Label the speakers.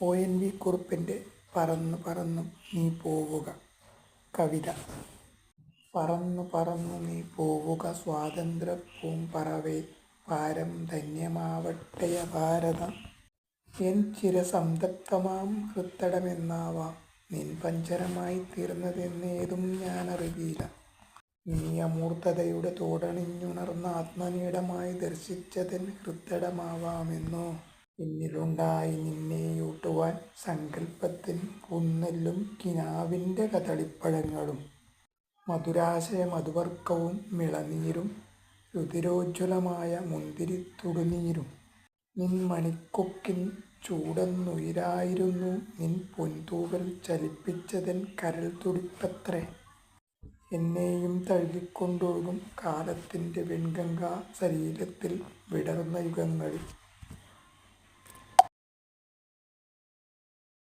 Speaker 1: O N V കുറുപ്പിന്റെ പറന്നു പറന്നു നീ പോവുക കവിത. പറന്നു പറന്നു നീ പോവുക സ്വാതന്ത്ര്യ പൂമ്പറവേ പാരം ധന്യമാവട്ടെ ഭാരതം എൻ ചിരസന്തപ്തമാം ഹൃത്തടമെന്നാവാം നിൻ പഞ്ചരമായി തീർന്നതെന്നേതും ഞാനറിവീല നീ അമൂർത്തതയുടെ തോടണിഞ്ഞുണർന്ന ആത്മനീടമായി ദർശിച്ചതിൻ ഹൃത്തടമാവാമെന്നോ എന്നിലുണ്ടായി നിന്നെയൂട്ടുവാൻ സങ്കല്പത്തിൽ പുന്നെല്ലും കിനാവിന്റെ കദളിപ്പഴങ്ങളും. മധുരാശയ മധുവർക്കവും മിളനീരും രുതിരോജ്വലമായ മുന്തിരിത്തുടുനീരും നിൻ മണിക്കൊക്കിൻ ചൂടെന്നുയിരായിരുന്നു നിൻ പൊൻതൂവൽ കരൽ കരൾത്തുടിപ്പത്രേ എന്നെയും തഴുകിക്കൊണ്ടൊഴുകും കാലത്തിന്റെ വെൺഗംഗാ ശരീരത്തിൽ വിടർന്ന യുഗങ്ങളിൽ.